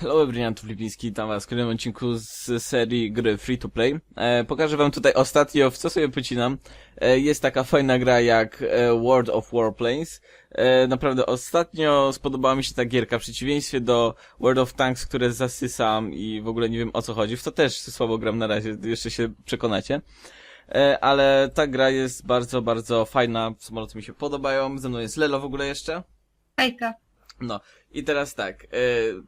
Hello, Briniantów Lipiński, witam was w kolejnym odcinku z serii gry Free to Play. E, pokażę wam tutaj ostatnio, w co sobie pocinam. E, jest taka fajna gra jak e, World of Warplanes. E, naprawdę ostatnio spodobała mi się ta gierka, w przeciwieństwie do World of Tanks, które zasysam i w ogóle nie wiem o co chodzi. W to też słabo gram na razie, jeszcze się przekonacie. E, ale ta gra jest bardzo, bardzo fajna, samoloty mi się podobają, ze mną jest Lelo w ogóle jeszcze. Hejka. No i teraz tak, e,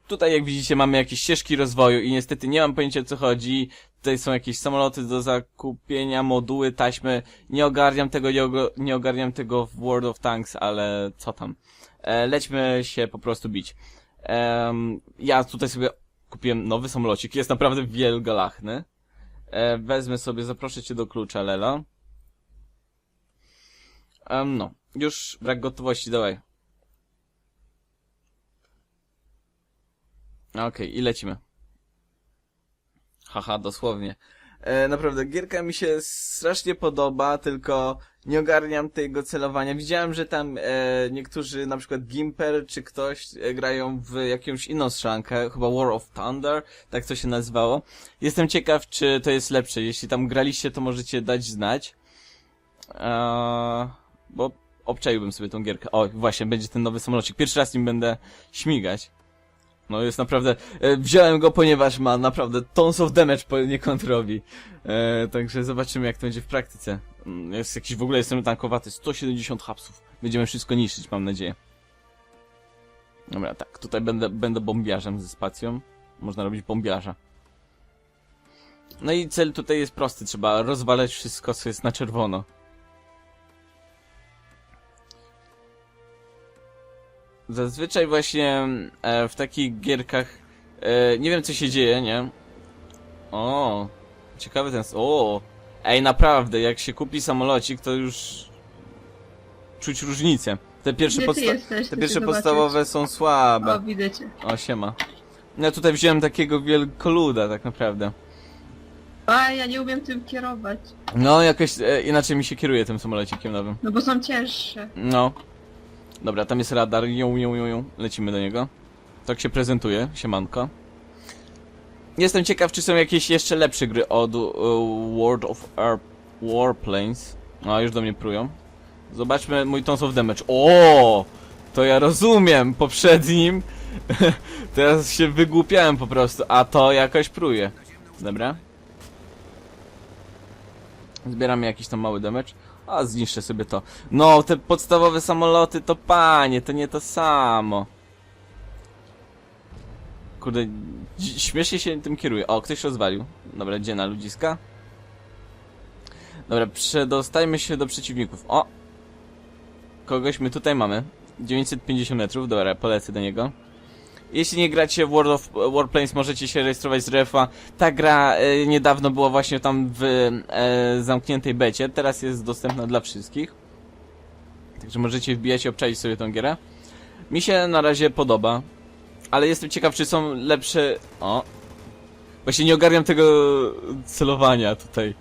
tutaj jak widzicie mamy jakieś ścieżki rozwoju i niestety nie mam pojęcia o co chodzi. Tutaj są jakieś samoloty do zakupienia, moduły, taśmy. Nie ogarniam tego, nie, ogo- nie ogarniam tego w World of Tanks, ale co tam. E, lećmy się po prostu bić. Em, ja tutaj sobie kupiłem nowy samolocik, jest naprawdę wielgalachny. E, wezmę sobie, zaproszę cię do klucza, Lela. Em, no, już brak gotowości, dawaj. Okej, i lecimy. Haha, dosłownie. E, naprawdę, gierka mi się strasznie podoba, tylko nie ogarniam tego celowania. Widziałem, że tam e, niektórzy, na przykład Gimper czy ktoś, e, grają w jakąś inną strzelankę, chyba War of Thunder, tak to się nazywało. Jestem ciekaw, czy to jest lepsze. Jeśli tam graliście, to możecie dać znać. E, bo obczaiłbym sobie tą gierkę. O, właśnie, będzie ten nowy samolocik. Pierwszy raz nim będę śmigać. No jest naprawdę, e, wziąłem go, ponieważ ma naprawdę tons of damage poniekąd robi. E, także zobaczymy jak to będzie w praktyce. Mm, Jest jakiś, w ogóle jestem tankowaty, 170 hapsów. Będziemy wszystko niszczyć, mam nadzieję. Dobra, tak, tutaj będę, będę bombiarzem ze spacją. Można robić bombiarza. No i cel tutaj jest prosty, trzeba rozwalać wszystko, co jest na czerwono. Zazwyczaj właśnie e, w takich gierkach e, nie wiem co się dzieje, nie? O, ciekawy ten... O, ej naprawdę, jak się kupi samolocik, to już czuć różnicę. Te pierwsze, Gdzie ty podsta- jesteś? te Chcę pierwsze cię podstawowe są słabe. O, widzę cię. O, siema. Ja tutaj wziąłem takiego wielkoluda, tak naprawdę. A, ja nie umiem tym kierować. No, jakoś e, inaczej mi się kieruje tym samolocikiem nowym. No bo są cięższe. No. Dobra, tam jest radar. Ją, ją, ją, ją. Lecimy do niego. Tak się prezentuje, siemanko. Jestem ciekaw, czy są jakieś jeszcze lepsze gry od uh, World of Air Warplanes. No, już do mnie prują. Zobaczmy mój Tons of Damage. O! To ja rozumiem. Poprzednim teraz się wygłupiałem po prostu, a to jakoś pruje. Dobra. Zbieramy jakiś tam mały damage. A zniszczę sobie to. No, te podstawowe samoloty to panie, to nie to samo. Kurde, śmiesznie się tym kieruje. O, ktoś rozwalił. Dobra, gdzie na ludziska? Dobra, przedostajmy się do przeciwników. O! Kogoś my tutaj mamy. 950 metrów, dobra, polecę do niego. Jeśli nie gracie w World of Warplanes, możecie się rejestrować z refa. Ta gra e, niedawno była właśnie tam w e, zamkniętej becie, teraz jest dostępna dla wszystkich. Także możecie wbijać i obczaić sobie tą gierę. Mi się na razie podoba, ale jestem ciekaw, czy są lepsze... O! Właśnie nie ogarniam tego celowania tutaj.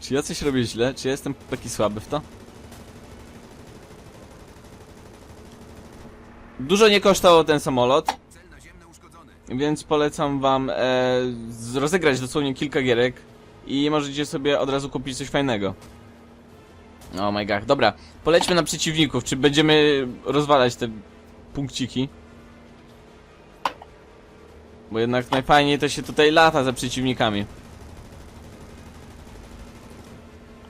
Czy ja coś robię źle? Czy ja jestem taki słaby w to? Dużo nie kosztował ten samolot. Więc polecam wam e, rozegrać dosłownie kilka gierek i możecie sobie od razu kupić coś fajnego. Oh my god, dobra. Polećmy na przeciwników, czy będziemy rozwalać te punkciki. Bo jednak najfajniej to się tutaj lata za przeciwnikami.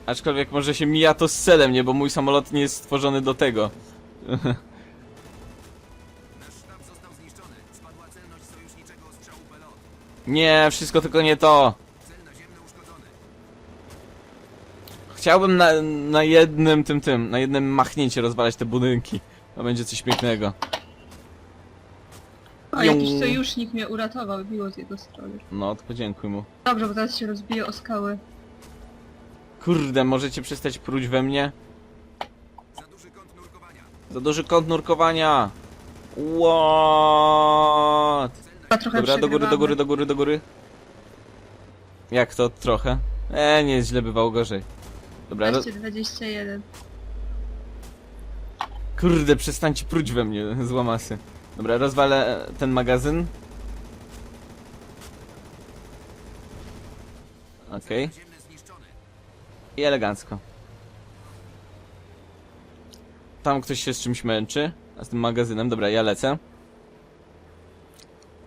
Aczkolwiek może się mija to z celem, nie? Bo mój samolot nie jest stworzony do tego. Nie, wszystko tylko nie to. Chciałbym na, na jednym tym tym, na jednym machnięcie rozwalać te budynki. To będzie coś pięknego. O, jakiś sojusznik mnie uratował, biło z jego strony. No, to podziękuj mu. Dobrze, bo teraz się rozbije o skały. Kurde, możecie przestać pruć we mnie? Za duży kąt nurkowania. Za duży kąt nurkowania! What? Trochę Dobra, do góry, do góry, do góry, do góry. Jak to trochę? E, nie, źle bywało gorzej. Dobra, do... 221. Kurde, przestańcie pruć we mnie z łamasy. Dobra, rozwalę ten magazyn. Okej. I elegancko. Tam ktoś się z czymś męczy. A z tym magazynem, dobra, ja lecę.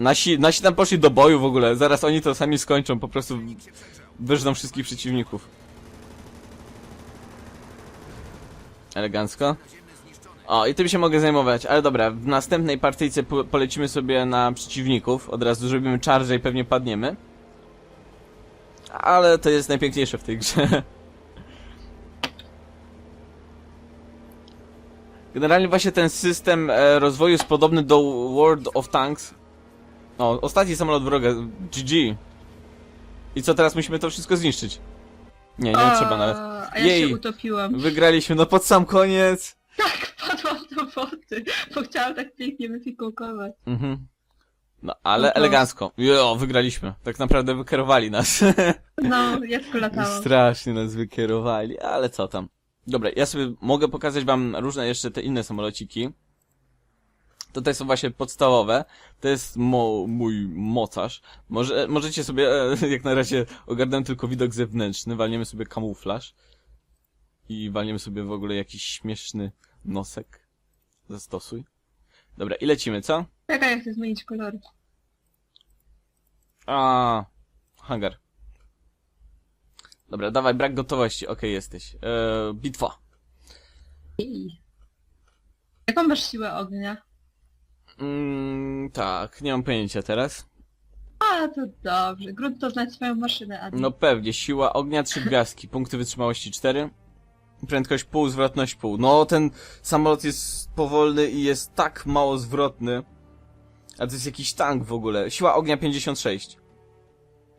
Nasi, nasi tam poszli do boju w ogóle. Zaraz oni to sami skończą. Po prostu wyżną wszystkich przeciwników. Elegancko. O, i tym się mogę zajmować, ale dobra, w następnej partyjce po polecimy sobie na przeciwników, od razu zrobimy charge i pewnie padniemy. Ale to jest najpiękniejsze w tej grze. Generalnie właśnie ten system e, rozwoju jest podobny do World of Tanks. O, ostatni samolot wroga, GG. I co, teraz musimy to wszystko zniszczyć? Nie, nie A, trzeba nawet. A ja Jej. się utopiłam. Wygraliśmy, no pod sam koniec. Padłam do wody, bo chciałam tak pięknie wyfikołkować. Mhm. No, ale No to- elegancko. Jo, wygraliśmy. Tak naprawdę wykierowali nas. No, ja tylko latałam. Strasznie nas wykierowali, ale co tam. Dobra, ja sobie mogę pokazać wam różne jeszcze te inne samolociki. Tutaj są właśnie podstawowe. To jest mo mój mocarz. Może, możecie sobie, e, jak na razie ogarnąłem tylko widok zewnętrzny, walniemy sobie kamuflaż. I walniemy sobie w ogóle jakiś śmieszny nosek. Zastosuj. Dobra, i lecimy, co? Czekaj, ja chcę zmienić kolory. A, hangar. Dobra, dawaj, brak gotowości. Okej, jesteś. Eee, bitwa. Jej. Jaką masz siłę ognia? Mm, tak, nie mam pojęcia teraz. A, to dobrze. Grunt to znać swoją maszynę, Adi. No pewnie, siła ognia, trzy gwiazdki, punkty wytrzymałości 4, prędkość pół, zwrotność pół. No, ten samolot jest powolny i jest tak mało zwrotny. A to jest jakiś tank w ogóle. Siła ognia 56.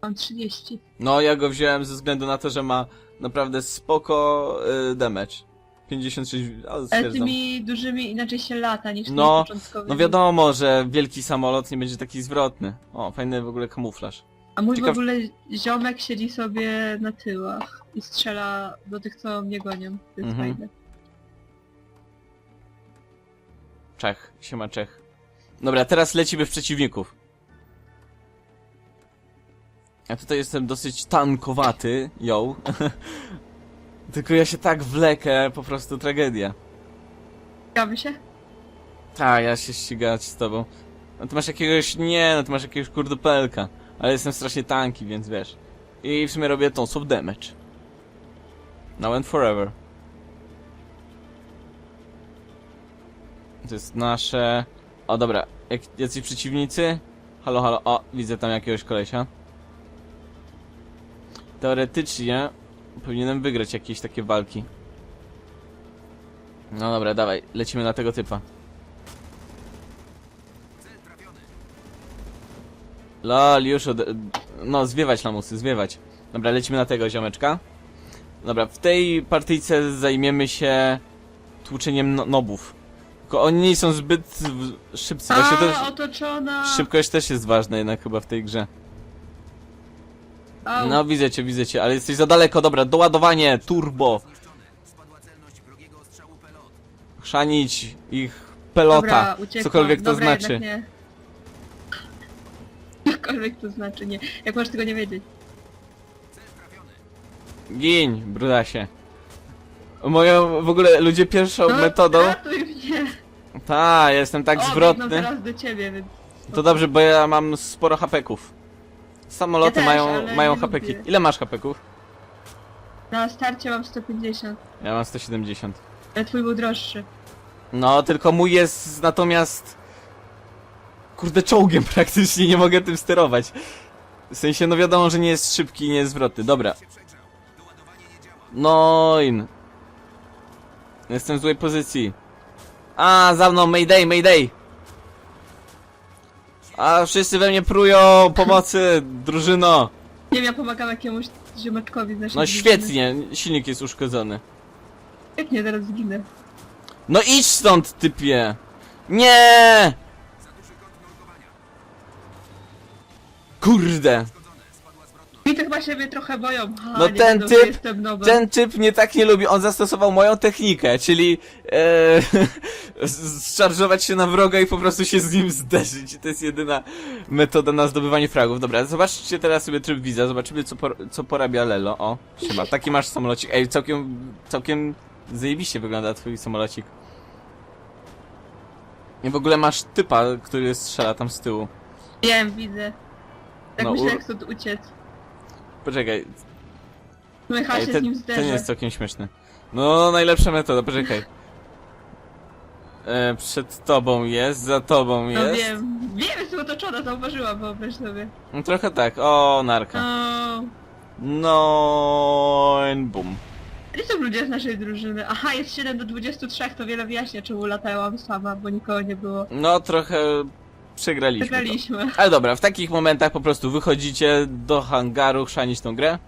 Mam 30. No, ja go wziąłem ze względu na to, że ma naprawdę spoko y, damage. 56, ale Ale stwierdzam. tymi dużymi inaczej się lata niż No, tymi początkowymi. No wiadomo, że wielki samolot nie będzie taki zwrotny. O, fajny w ogóle kamuflaż. A mój ciekaw- w ogóle ziomek siedzi sobie na tyłach i strzela do tych, co mnie gonią. To jest Mhm. fajne. Czech, siema Czech. Dobra, teraz lecimy w przeciwników. Ja tutaj jestem dosyć tankowaty, yo. Tylko ja się tak wlekę, po prostu tragedia. Ścigamy się? Tak, ja się ścigać z tobą. No ty masz jakiegoś, nie, no ty masz jakiegoś kurdupelka. Ale jestem strasznie tanki, więc wiesz. I w sumie robię tons of damage. Now and forever. To jest nasze... O dobra, jak jacyś przeciwnicy? Halo, halo, o, widzę tam jakiegoś kolesia. Teoretycznie powinienem wygrać jakieś takie walki. No dobra, dawaj, lecimy na tego typa. Lol, już od... No, zwiewać lamusy, zwiewać. Dobra, lecimy na tego ziomeczka. Dobra, w tej partyjce zajmiemy się tłuczeniem no nobów. Tylko oni nie są zbyt szybcy. Właśnie A, też... otoczona! Szybkość też jest ważna jednak chyba w tej grze. Au. No, widzę cię, widzę cię, ale jesteś za daleko. Dobra, doładowanie, turbo. Chrzanić ich pelota. Dobra, uciekłam. cokolwiek to Dobra, znaczy. jednak nie. Cokolwiek to znaczy, nie. Jak możesz tego nie wiedzieć? Gin, brudasie. Moją, w ogóle ludzie pierwszą No, metodą... ratuj mnie! Ta, jestem tak o, zwrotny. teraz do ciebie, więc... To dobrze, bo ja mam sporo hapeków. Samoloty Ja też, mają, ale mają nie hapeki. lubię. Ile masz hapeków? Na starcie mam 150, Ja mam 170. ale twój był droższy. No, tylko mój jest natomiast... Kurde, czołgiem praktycznie, nie mogę tym sterować. W sensie, no wiadomo, że nie jest szybki i nie jest zwrotny. Dobra. No, in. Jestem w złej pozycji. A, za mną, Mayday, Mayday! A, wszyscy we mnie prują! Pomocy, drużyno! Nie wiem, ja pomagam jakiemuś ziomeczkowi z naszej No drużyny. świetnie, silnik jest uszkodzony. Jak nie, zaraz zginę. No idź stąd, typie! Nie! Kurde! To chyba się mnie trochę boją. Ha, No nie ten że typ- Jestem nowym. Ten typ mnie tak nie lubi, on zastosował moją technikę, czyli e, się na wroga i po prostu się z nim zderzyć. To jest jedyna metoda na zdobywanie fragów. Dobra, zobaczcie teraz sobie tryb widza, zobaczymy co, por, co porabia Lelo. O, chyba, taki masz samolocik. Ej, całkiem, całkiem zajebiście wygląda twój samolocik. I w ogóle masz typa, który strzela tam z tyłu. Wiem, widzę. Tak No, myślę, jak stąd uciec. Poczekaj, Mycha Ej, się z ten, nim ten zderzy. jest całkiem śmieszny. No, najlepsza metoda, poczekaj. E, przed tobą jest, za tobą No jest. wiem. Wiem, jestem otoczona, zauważyłam, wyobraź sobie. No, trochę tak, o, narka. O, No, i bum. gdzie są ludzie z naszej drużyny? Aha, jest 7 do 23, to wiele wyjaśnia, czemu latałam sama, bo nikogo nie było. No, trochę przegraliśmy. To. Ale dobra, w takich momentach po prostu wychodzicie do hangaru, chrzanić tą grę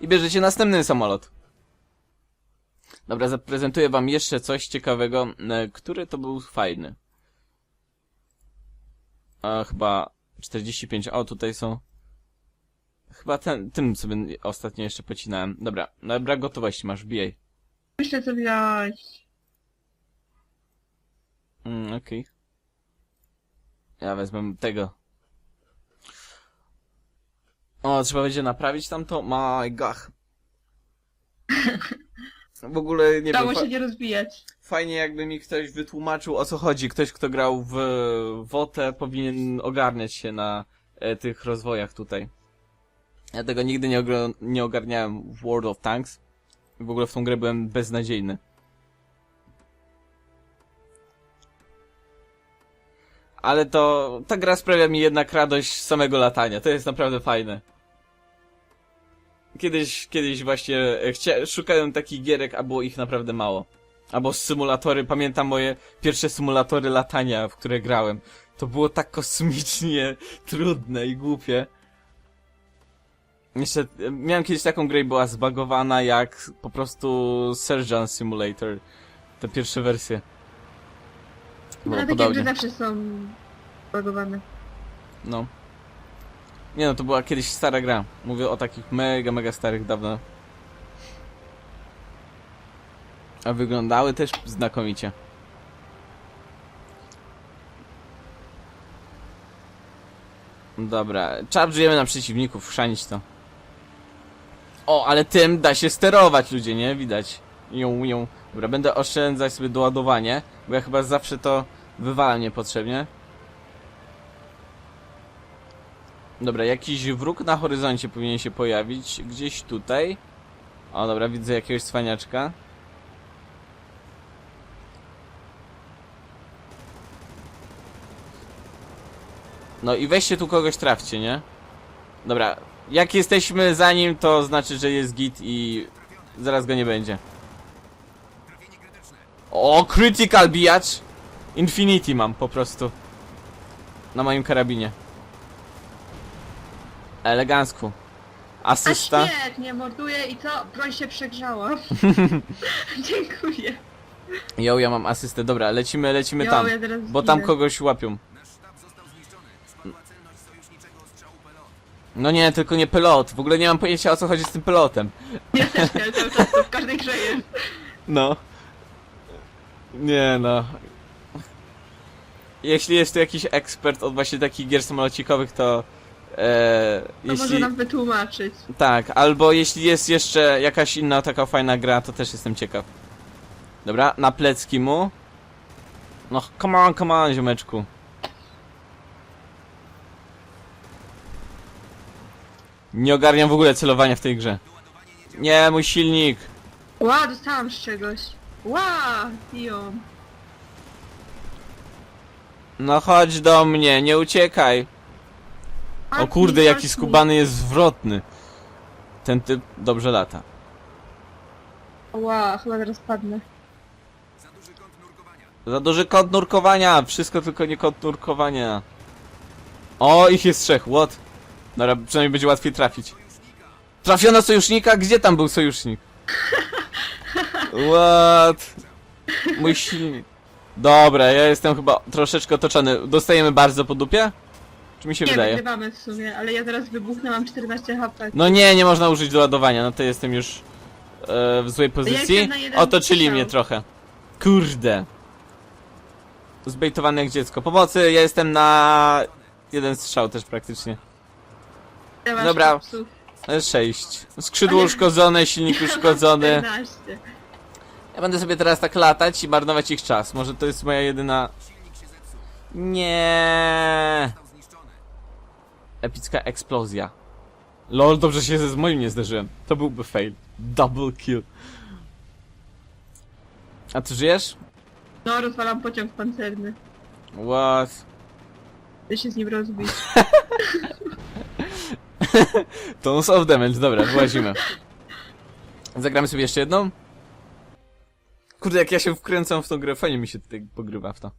i bierzecie następny samolot. Dobra, zaprezentuję wam jeszcze coś ciekawego, e, który to był fajny. A, chyba 45, o tutaj są... Chyba ten, tym sobie ostatnio jeszcze pocinałem. Dobra, dobra, gotowości masz, wbijaj. Myślę, co wziąć. Mm, okej. Ja wezmę tego. O, trzeba będzie naprawić tamto? My gach. W ogóle nie Dało wiem, fa się nie rozbijać. fajnie jakby mi ktoś wytłumaczył o co chodzi. Ktoś, kto grał w WOTę powinien ogarniać się na e, tych rozwojach tutaj. Ja tego nigdy nie, ogro- nie ogarniałem w World of Tanks. W ogóle w tą grę byłem beznadziejny. Ale to, ta gra sprawia mi jednak radość samego latania. To jest naprawdę fajne. Kiedyś, kiedyś właśnie e, chcia, szukałem takich gierek, a było ich naprawdę mało. Albo symulatory, pamiętam moje pierwsze symulatory latania, w które grałem. To było tak kosmicznie trudne i głupie. Jeszcze, e, miałem kiedyś taką grę i była zbagowana jak po prostu Surgeon Simulator. Te pierwsze wersje. Ale takie podobnie. gry zawsze są bagowane. No. Nie no, to była kiedyś stara gra. Mówię o takich mega, mega starych dawno. A wyglądały też znakomicie. Dobra, charge'ujemy na przeciwników, chrzanić to. O, ale tym da się sterować ludzie, nie? Widać. Ją, ją. Dobra, będę oszczędzać sobie doładowanie, bo ja chyba zawsze to wywalam niepotrzebnie. Dobra, jakiś wróg na horyzoncie powinien się pojawić. Gdzieś tutaj. O, dobra, widzę jakiegoś cwaniaczka. No i weźcie tu kogoś trafcie, nie? Dobra, jak jesteśmy za nim, to znaczy, że jest git i zaraz go nie będzie. O, critical bijacz! Infinity mam po prostu. Na moim karabinie. Elegancku. A Asysta. świetnie, morduję i co? Broń się przegrzała. Dziękuję. Jo, ja mam asystę. Dobra, lecimy, lecimy Jo, tam. ja teraz Bo tam zginę. kogoś łapią. No nie, tylko nie pelot. W ogóle nie mam pojęcia o co chodzi z tym pelotem. Nie też nie, cały czas to w każdej grze jest. No. Nie no. Jeśli jest tu jakiś ekspert od właśnie takich gier samolocikowych, to... E, To jeśli... może nam wytłumaczyć. Tak, albo jeśli jest jeszcze jakaś inna taka fajna gra, to też jestem ciekaw. Dobra, na plecki mu. No, come on, come on, ziomeczku. Nie ogarniam w ogóle celowania w tej grze. Nie, mój silnik. Ła, dostałam z czegoś. Ła, ją. No chodź do mnie, nie uciekaj. O kurde, jaki skubany jest zwrotny. Ten typ dobrze lata. Ła, chyba teraz padnę. Za duży kąt nurkowania. Za duży kąt nurkowania, wszystko tylko nie kąt nurkowania. O, ich jest trzech, what? Dobra, przynajmniej będzie łatwiej trafić. Trafiono sojusznika? Gdzie tam był sojusznik? What? Mój silnik. Dobra, ja jestem chyba troszeczkę otoczony. Dostajemy bardzo po dupie? Czy mi się Nie, wydaje? wygrywamy w sumie, ale ja zaraz wybuchnę, mam 14 HP. No nie, nie można użyć do ładowania, no to jestem już e, w złej pozycji. jestem na jeden Otoczyli strzał. mnie trochę. Kurde. Zbejtowany jak dziecko. Pomocy, ja jestem na jeden strzał też praktycznie. Dobra. psów? E, Sześć. Skrzydło uszkodzone, silnik uszkodzony. 14. Ja będę sobie teraz tak latać i marnować ich czas. Może to jest moja jedyna... Nie. Epicka eksplozja. Lol, dobrze się z moim nie zderzyłem. To byłby fail. Double kill. A ty żyjesz? No, rozwalam pociąg pancerny. What? Chcę się z nim rozbić. Tons of damage, dobra, wyłazimy. Zagramy sobie jeszcze jedną? Kurde, jak ja się wkręcam w tą grę, fajnie mi się tutaj pogrywa w to.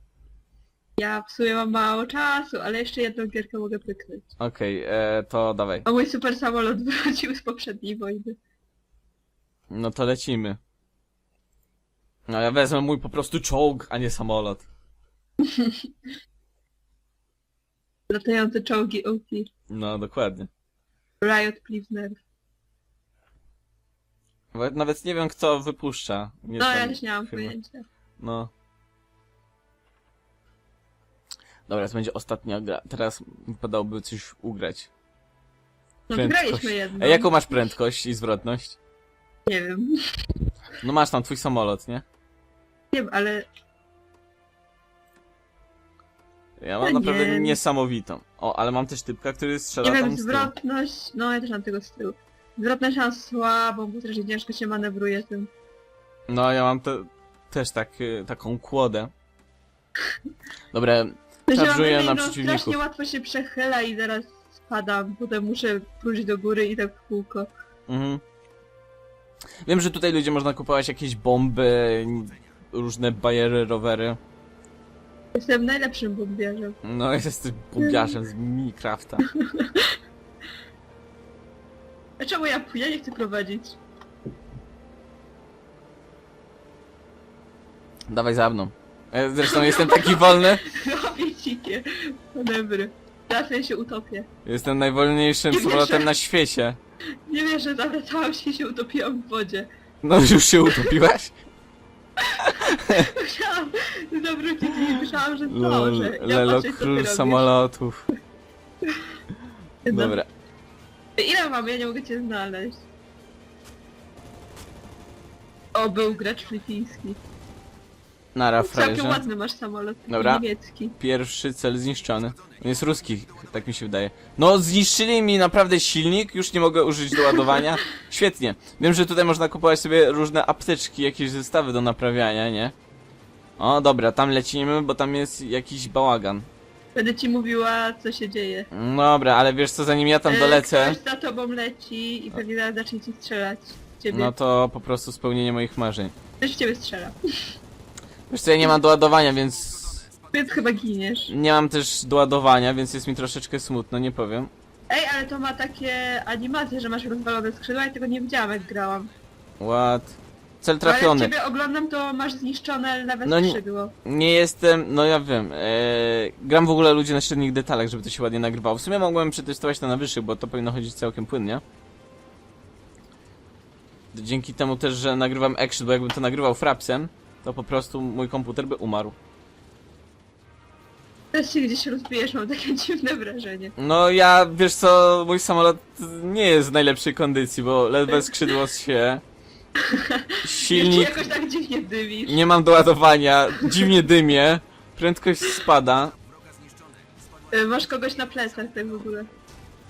Ja w sumie mam mało czasu, ale jeszcze jedną gierkę mogę pyknąć. Okej, e, to dawaj. A mój super samolot wrócił z poprzedniej wojny. No to lecimy. No ja wezmę mój po prostu czołg, a nie samolot. Latające czołgi OP. No, dokładnie. Riot Plivner. Nawet nie wiem kto wypuszcza. Nie No, tam ja też nie mam pojęcia. No. Dobra, to będzie ostatnia gra. Teraz wypadałoby coś ugrać. No, Prędkość. wygraliśmy jedną. A jaką masz prędkość i zwrotność? Nie wiem. No masz tam twój samolot, nie? Nie wiem, ale Ja mam Ja naprawdę nie. niesamowitą. O, ale mam też typka, który strzela nie tam wiem, z tyłu. zwrotność... No, ja też mam tego z tyłu. Zwrotność mam słabą, bo strasznie ciężko się manewruje tym. No, ja mam te, też tak, y, taką kłodę. Dobra, Szarżuję na no, przeciwników. strasznie łatwo się przechyla i zaraz spadam. Potem muszę próżyć do góry i tak w kółko. mhm. Wiem, że tutaj ludzie można kupować jakieś bomby, różne bajery, rowery. Jestem najlepszym bombiarzem. No, jesteś bubiarzem z Minecrafta. A czemu ja, ja nie chcę prowadzić? Dawaj za mną. E, Zresztą jestem taki wolny. Robię dzikie manewry. Teraz ja się utopię. Jestem najwolniejszym Nie samolotem na świecie. Nie wierzę, zawracałam się i się utopiłam w wodzie. No, już się utopiłaś? Chciałam zawrócić i myślałam, że Lol, zdążę. Ja Lelo, patrzę, co ty król robisz. samolotów. No. Dobra. Ile mamy? Ja nie mogę cię znaleźć. O, był gracz filipiński. Nara, Całkiem frajerze. ładny masz samolot. taki Dobra. Niemiecki. Pierwszy cel zniszczony. On jest ruski, tak mi się wydaje. No, zniszczyli mi naprawdę silnik, już nie mogę użyć do ładowania. Świetnie. Wiem, że tutaj można kupować sobie różne apteczki, jakieś zestawy do naprawiania, nie? O, dobra, tam lecimy, bo tam jest jakiś bałagan. Będę ci mówiła, co się dzieje. Dobra, ale wiesz co, zanim ja tam E, dolecę, Ktoś za tobą leci i pewnie zaraz zacznie ci strzelać. w Ciebie. no to po prostu spełnienie moich marzeń. Ktoś w ciebie strzela. Wiesz co, ja nie mam do ładowania, więc... Więc chyba giniesz. Nie mam też do ładowania, więc jest mi troszeczkę smutno, nie powiem. Ej, ale to ma takie animacje, że masz rozwalone skrzydła i tego nie widziałam jak grałam. What? Cel Ale jak trafiony. ciebie oglądam, to masz zniszczone lewe No nie- skrzydło. Nie jestem, no ja wiem. Eee, gram w ogóle ludzi na średnich detalach, żeby to się ładnie nagrywało. W sumie mogłem przetestować to na wyższych, bo to powinno chodzić całkiem płynnie. Dzięki temu też, że nagrywam action, bo jakbym to nagrywał frapsem, to po prostu mój komputer by umarł. Teraz się gdzieś rozbijesz, mam takie dziwne wrażenie. No ja, wiesz co, mój samolot nie jest w najlepszej kondycji, bo lewe skrzydło się. Silnik jakoś tak dziwnie dymisz. nie mam do ładowania, dziwnie dymie, prędkość spada. E, Masz kogoś na plecach tak w ogóle.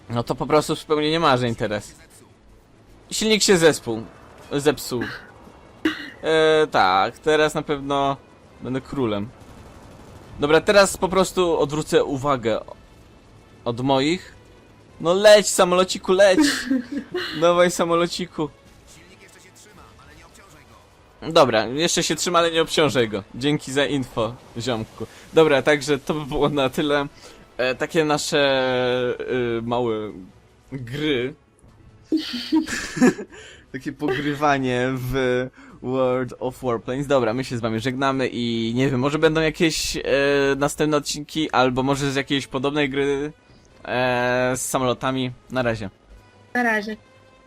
No to po prostu spełnienie marzeń teraz. Silnik się zespół. Zepsuł. E, tak, teraz na pewno będę królem. Dobra, teraz po prostu odwrócę uwagę od moich. No leć, samolociku, leć! Dawaj, samolociku. Dobra, jeszcze się trzyma, ale nie obciążaj go. Dzięki za info, ziomku. Dobra, także to by było na tyle. E, takie nasze e, małe gry. takie pogrywanie w World of Warplanes. Dobra, my się z wami żegnamy i nie wiem, może będą jakieś e, następne odcinki, albo może z jakiejś podobnej gry e, z samolotami. Na razie. Na razie.